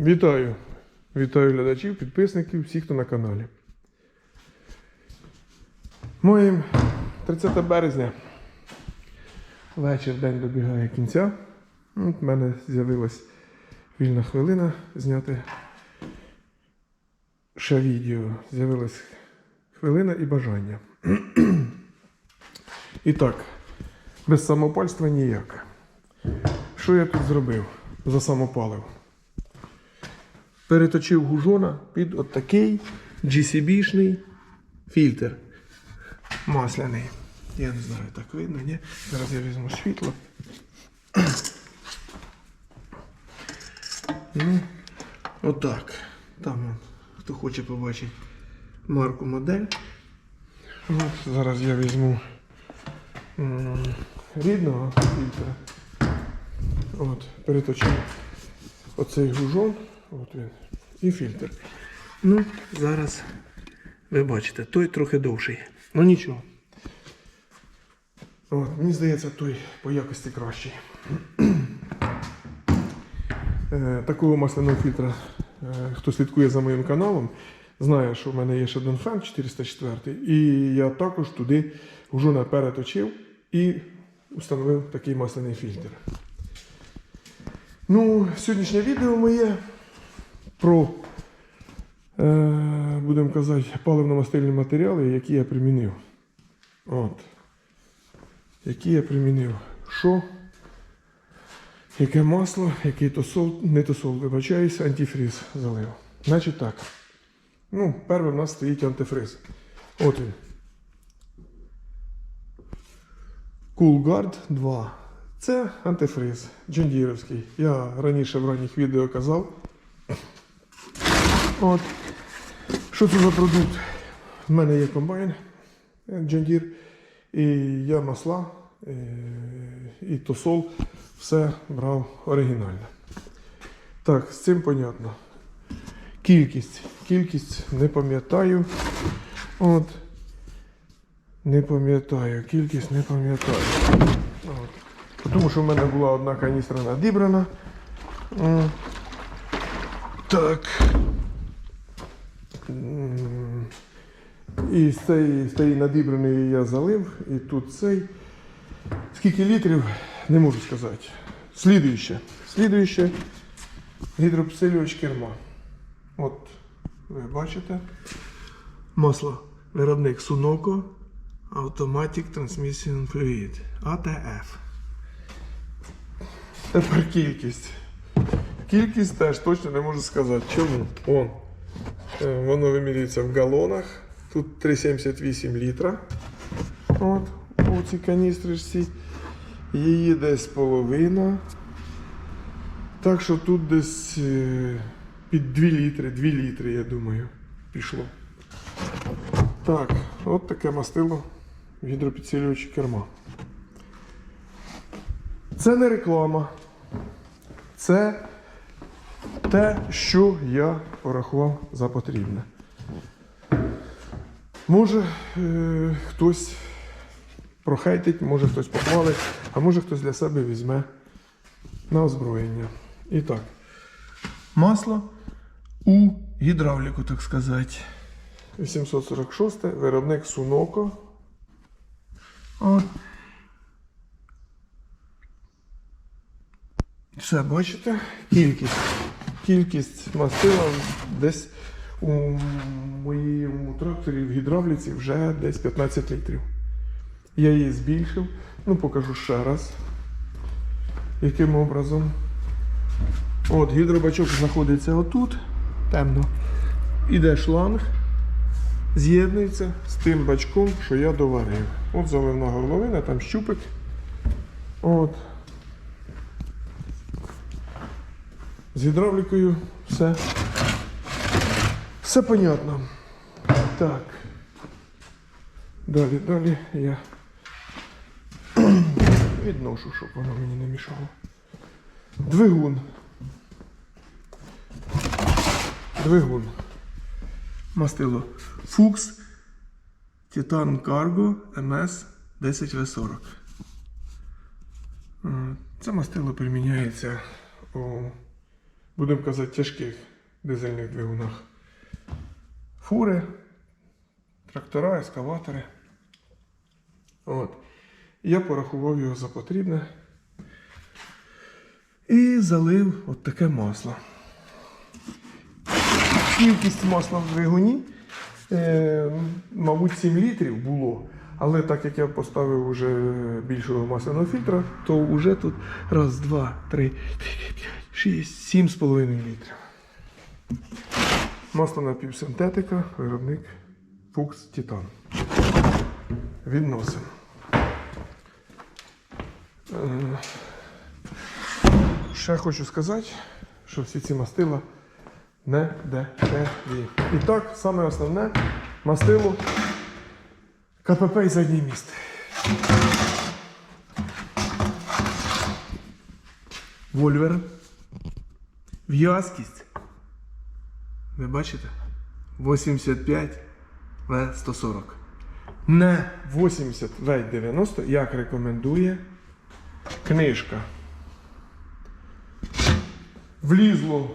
Вітаю! Вітаю глядачів, підписників, всіх, хто на каналі. Моїм 30 березня. Вечір день добігає кінця. От в мене з'явилась вільна хвилина зняти ще відео. З'явилась хвилина і бажання. І так, без самопальства ніяк. Що я тут зробив? Засамопалив. Переточив гужона під отакий GCB-шний фільтр масляний. Я не знаю, так видно, ні? Зараз я візьму світло. Ну, отак. Там, хто хоче побачити марку модель. От, зараз я візьму рідного фільтра. От, переточив оцей гужон. От він. І фільтр. Ну, зараз ви бачите, той трохи довший. Ну нічого. От, мені здається, той по якості кращий. Е, Такого масляного фільтра, е, хто слідкує за моїм каналом, знає, що в мене є ще один фен 404, і я також туди гужона переточив і встановив такий масляний фільтр. Ну, сьогоднішнє відео моє про, е, будемо казати, паливно-мастильні матеріали, які я примінив. От. Які я примінив. Що? Яке масло, який тосол, не тосол, вибачаюсь, антифриз залив. Значить так. Ну, перше в нас стоїть антифриз. От він. Coolguard 2. Це антифриз джендіровський. Я раніше в ранніх відео казав. От. Що це за продукт? У мене є комбайн Джендір. І я масла е, і тосол все брав оригінально. Так, з цим понятно. Кількість. Кількість не пам'ятаю. От. Не пам'ятаю. Кількість не пам'ятаю. Тому що в мене була одна каністра надібрана. Так. І з цієї, з цієї надібраної я залив, і тут цей. Скільки літрів, не можу сказати. Слідуюче. Слідуюче гідропсилювач керма. От, ви бачите. Масло. Виробник Sunoco Automatic Transmission Fluid. ATF. Тепер кількість. Кількість теж точно не можу сказати. Чому? Он. Воно вимірюється в галонах. Тут 3,78 літра. От, у цій каністричці. Її десь половина. Так що тут десь е, під 2 літри, 2 літри, я думаю, пішло. Так, от таке мастило гідропідсилювачі керма. Це не реклама. Це те, що я порахував за потрібне. Може е, хтось прохейтить, може хтось похвалить, а може хтось для себе візьме на озброєння. І так, масло у гідравліку, так сказати. 846 виробник Sunoco. От. Все, бачите? Кількість. Кількість мастила десь у моєму тракторі в гідравліці вже десь 15 літрів. Я її збільшив. Ну, покажу ще раз. Яким образом. От, гідробачок знаходиться отут, темно. Іде шланг, з'єднується з тим бачком, що я доварив. От заливна горловина, там щупик. От. З гідравлікою все. Все понятно. Так. Далі, далі я відношу, щоб воно мені не мішало. Двигун. Двигун. Мастило Fuchs Titan Cargo MS 10V40. Е, Це мастило приміняється у будемо казати, тяжких дизельних двигунах. Фури, трактора, ескаватори. От. Я порахував його за потрібне. І залив от таке масло. Кількість масла в двигуні, е, мабуть, 7 літрів було. Але так як я поставив вже більшого масляного фільтра, то вже тут раз, два, три, чотири, п'ять, шість, сім з половиною літрів. Масло напівсинтетика, виробник Fuchs Titan. Відносимо. Ще хочу сказати, що всі ці мастила не дешеві. І так, саме основне мастило КПП і задній міст. Вольвер. В'язкість. Ви бачите? 85 В140. Не 80 В90, як рекомендує книжка. Влізло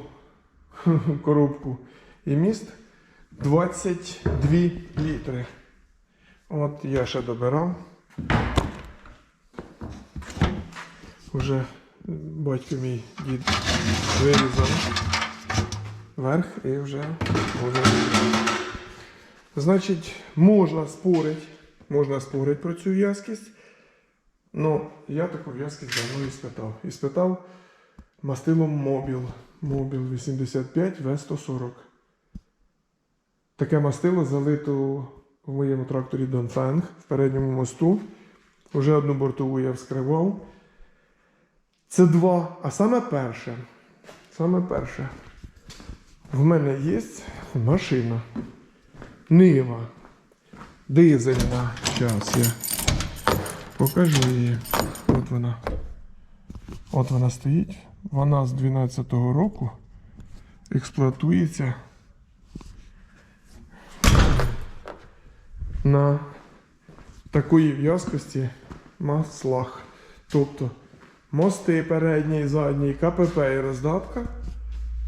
в коробку і міст 22 літри. От я ще добирав. Уже батько мій дід вирізав верх і вже буде. Значить, можна спорити, можна спорити про цю в'язкість. Ну, я таку в'язкість давно і спитав. І спитав мастилом Мобіл. Мобіл 85 В140. Таке мастило залито в моєму тракторі Донфенг в передньому мосту. Уже одну бортову я вскривав. Це два. А саме перше. Саме перше. В мене є машина. Нива. Дизельна. Зараз я покажу її. От вона. От вона стоїть. Вона з 12-го року експлуатується на такої в'язкості маслах. Тобто мости передній і задній, КПП і роздатка,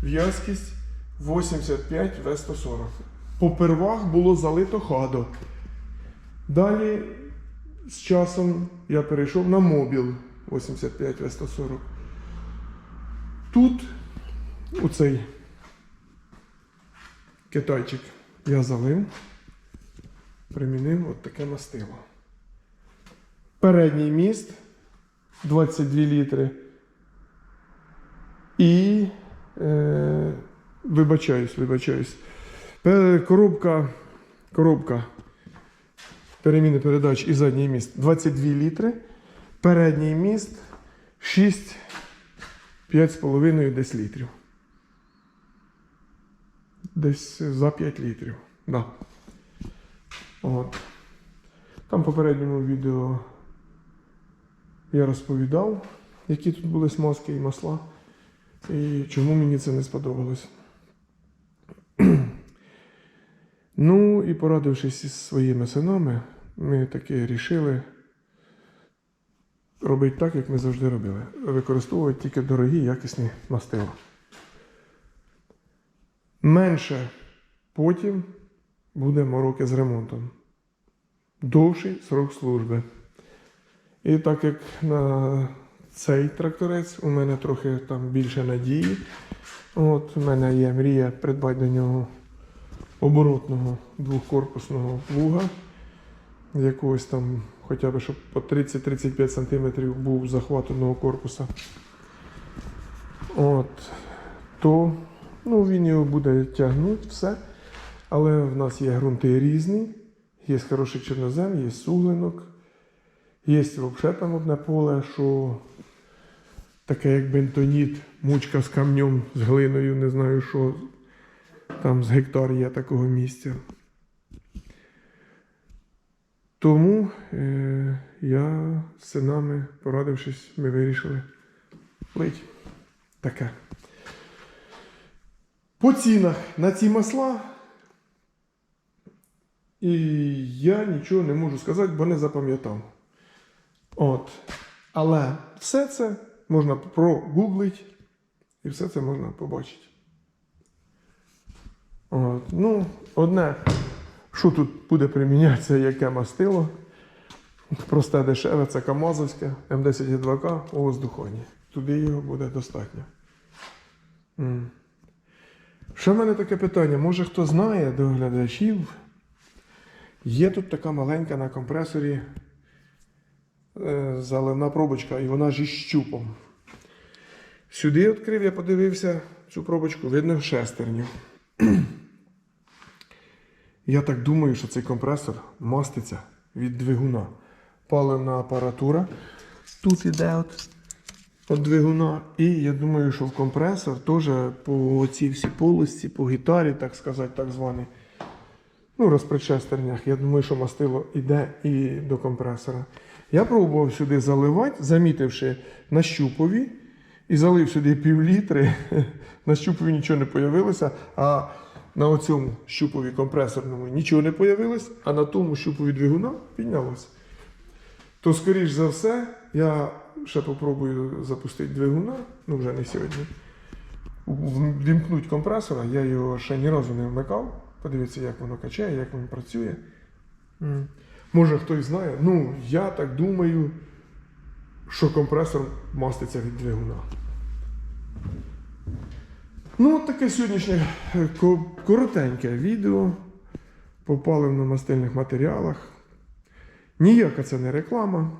в'язкість 85 В140. Попервах було залито хадо. Далі з часом я перейшов на мобіл 85 В140. Тут у цей китайчик я залив, примінив от таке мастило. Передній міст 22 літри. І е, вибачаюсь, вибачаюсь. Коробка, коробка переміни передач і задній міст 22 літри. Передній міст 6 5,5 десь літрів. Десь за 5 літрів. Да. От. Там попередньому відео я розповідав, які тут були смазки і масла, і чому мені це не сподобалось. ну і порадившись із своїми синами, ми таки рішили робити так, як ми завжди робили. Використовувати тільки дорогі якісні мастила. Менше потім буде мороки з ремонтом. Довший срок служби. І так як на цей тракторець у мене трохи там більше надії. От у мене є мрія придбати до нього оборотного двохкорпусного плуга. Якогось там, хоча б щоб по 30-35 см був захват одного корпуса. От. То ну, він його буде тягнути все. Але в нас є ґрунти різні. Є хороший чорнозем, є суглинок. Є взагалі там одне поле, що таке як бентоніт, мучка з камнем, з глиною, не знаю що. Там з гектар є такого місця. Тому е, я з синами, порадившись, ми вирішили плить. Таке. По цінах на ці масла. І я нічого не можу сказати, бо не запам'ятав. От. Але все це можна прогуглити І все це можна побачити. От. Ну, одне, що тут буде примінятися, яке мастило. Просте дешеве, це Камазовське, М10Г2К у воздухоні. Туди його буде достатньо. Ще в мене таке питання. Може хто знає до глядачів? Є тут така маленька на компресорі заливна пробочка, і вона із щупом. Сюди відкрив, я подивився цю пробочку, видно шестерню. Я так думаю, що цей компресор маститься від двигуна. Паливна апаратура. Тут іде от, от двигуна. І я думаю, що в компресор теж по цій всій полості, по гітарі, так сказати, так званий. Ну, розпредшестернях. Я думаю, що мастило йде і до компресора. Я пробував сюди заливати, замітивши на щупові, і залив сюди пів літри. На щупові нічого не появилося, а на оцьому щупові компресорному нічого не появилось, а на тому щупові двигуна піднялося. То, скоріш за все, я ще попробую запустити двигуна, ну вже не сьогодні. Вімкнуть компресора, я його ще ні разу не вмикав. Подивіться, як воно качає, як воно працює. Може хтось знає. Ну, я так думаю, що компресор маститься від двигуна. Ну, от таке сьогоднішнє е, коротеньке відео по паливно-мастильних матеріалах. Ніяка це не реклама.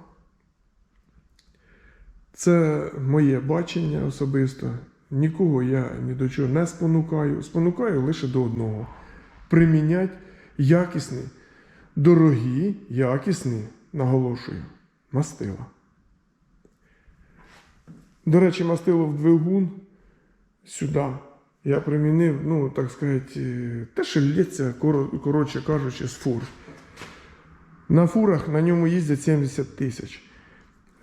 Це моє бачення особисто. Нікого я ні до чого не спонукаю. Спонукаю лише до одного: примінять якісні, дорогі, якісні, наголошую, мастила. До речі, мастило в двигун сюди. Я примінив, ну, так сказати, те, що лється, коротше кажучи, з фур. На фурах на ньому їздять 70 тисяч.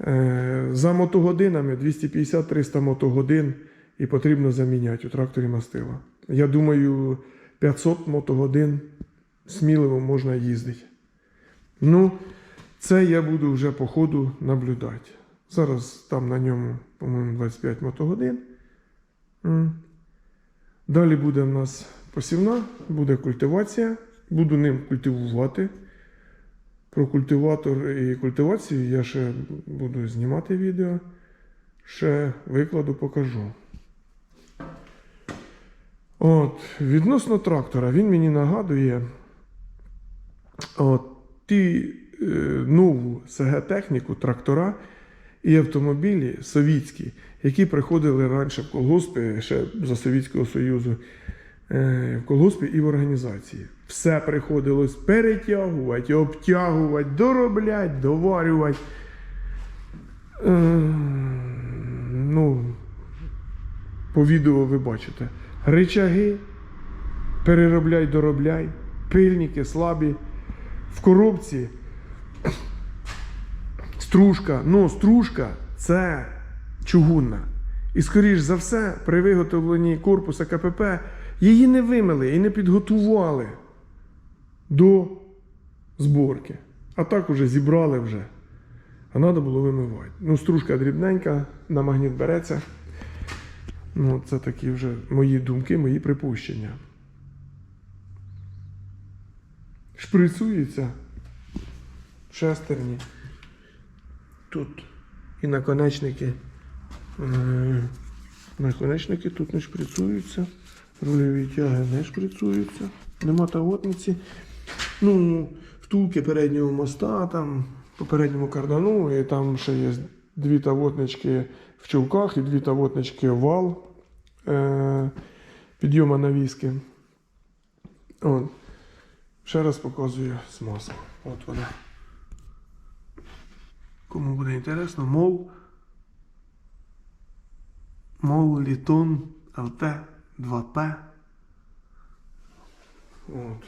Е, За мотогодинами 250-300 мотогодин і потрібно заміняти у тракторі мастила. Я думаю, 500 мотогодин сміливо можна їздити. Ну, це я буду вже по ходу наблюдати. Зараз там на ньому, по-моєму, 25 мотогодин. Далі буде в нас посівна, буде культивація. Буду ним культивувати. Про культиватор і культивацію я ще буду знімати відео. Ще викладу, покажу. От, відносно трактора, він мені нагадує ті е, нову СГ-техніку, трактора і автомобілі совітські, які приходили раніше в колгоспи ще за Совєтського Союзу, е, в колгоспі і в організації. Все приходилось перетягувати, обтягувати, доробляти, доварювати. Е, ну, по відео ви бачите. Ричаги, переробляй, доробляй, пильники слабі. В коробці стружка. Ну, стружка це чугунна. І, скоріш за все, при виготовленні корпуса КПП її не вимили і не підготували до зборки. А так уже зібрали вже. А треба було вимивати. Ну, стружка дрібненька, на магніт береться. Ну, це такі вже мої думки, мої припущення. Шприцюється шестерні. Тут і наконечники. Е, Наконечники тут не шприцюються. Рульові тяги не шприцюються. Нема тавотниці. Ну, втулки переднього моста, там по передньому кардану, і там ще є дві тавотнички в чулках і дві тавотнички вал е, підйома навіски. От. Ще раз показую смазку. От вона. Кому буде інтересно, мол. Мол Літон ЛТ 2П. От.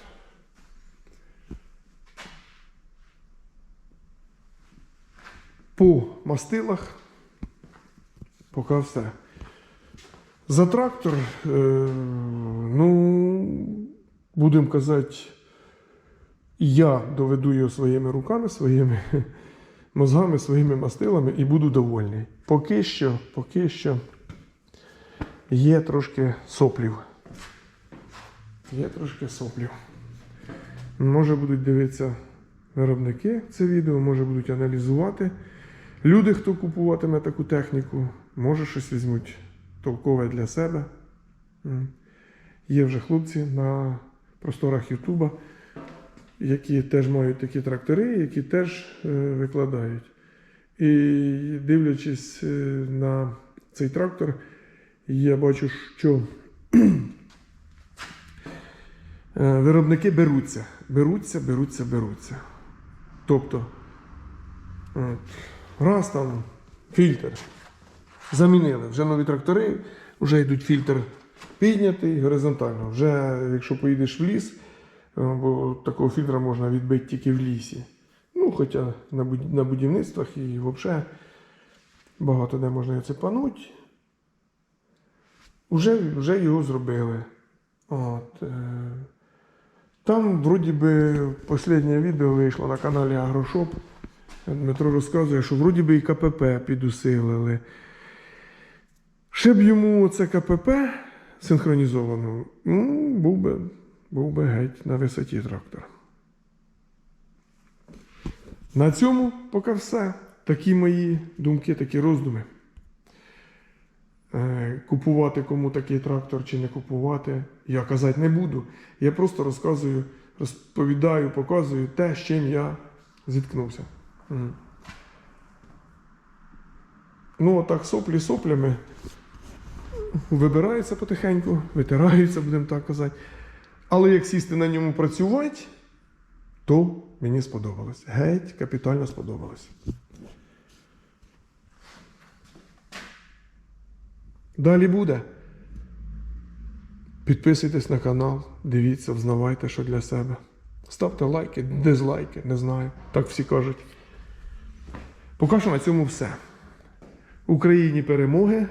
По мастилах поки все. За трактор, е, ну, будемо казати, я доведу його своїми руками, своїми мозгами, своїми мастилами і буду довольний. Поки що, поки що є трошки соплів. Є трошки соплів. Може будуть дивитися виробники це відео, може будуть аналізувати. Люди, хто купуватиме таку техніку, може щось візьмуть толкове для себе. Є вже хлопці на просторах Ютуба, які теж мають такі трактори, які теж е, викладають. І дивлячись е, на цей трактор, я бачу, що е, виробники беруться, беруться, беруться, беруться. Тобто, от, раз там фільтр замінили, вже нові трактори, вже йдуть фільтр піднятий горизонтально. Вже якщо поїдеш в ліс, бо такого фільтра можна відбити тільки в лісі. Ну, хоча на, будівництвах і взагалі багато де можна це пануть. Уже, вже його зробили. От, е, там, вроді би, останнє відео вийшло на каналі Агрошоп. Дмитро розказує, що вроді би і КПП підусилили. Ще б йому це КПП синхронізовано, ну, був би, був би геть на висоті трактор. На цьому поки все. Такі мої думки, такі роздуми. Е, Купувати кому такий трактор чи не купувати, я казати не буду. Я просто розказую, розповідаю, показую те, з чим я зіткнувся. Ну, отак соплі соплями вибираються потихеньку, витираються, будемо так казати. Але як сісти на ньому працювати, то мені сподобалось. Геть капітально сподобалось. Далі буде. Підписуйтесь на канал, дивіться, взнавайте, що для себе. Ставте лайки, дизлайки, не знаю. Так всі кажуть. Поки що на цьому все. Україні перемоги.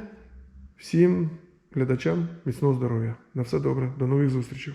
Всім глядачам міцного здоров'я. На все добре. До нових зустрічей.